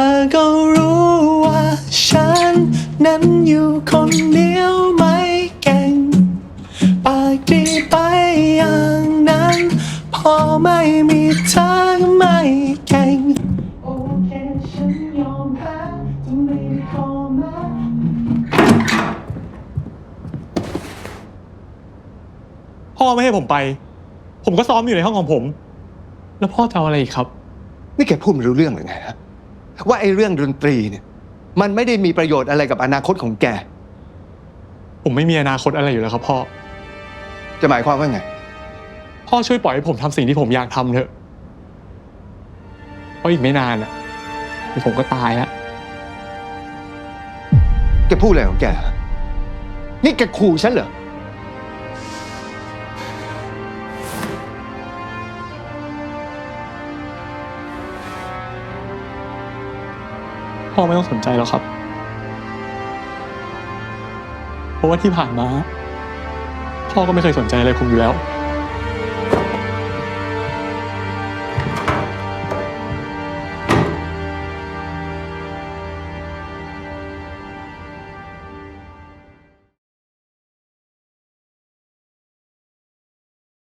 อก็รู้ว่าฉันนั้นอยู่คนเดียวไม่เก่ง ปากดีไปอย่างนั้น พอไม่มีเธอก็ไม่เก่ง โอเคฉันยอมแพ้จะไม่ขอมา พ่อไม่ให้ผมไป ผมก็ซ้อมอยู่ในห้องของผม แล้วพ่อจะเอาอะไรอีกครับ นี่แกพูดไม่รู้เรื่องหรือไงฮะ ว่าไอ้เรื่องดนตรีเนี่ย มันไม่ได้มีประโยชน์อะไรกับอนาคตของแก ผมไม่มีอนาคตอะไรอยู่แล้วครับพ่อ จะหมายความว่าไง พ่อช่วยปล่อยให้ผมทำสิ่งที่ผมอยากทำเถอะ เพราะอีกไม่นานอะเดี๋ยวผมก็ตายแล้ว แกพูดอะไรของแกฮะนี่แกขู่ฉันเหรอ พ่อไม่ต้องสนใจแล้วครับ เพราะว่าที่ผ่านมา พ่อก็ไม่เคยสนใจอะไรผมอยู่แล้ว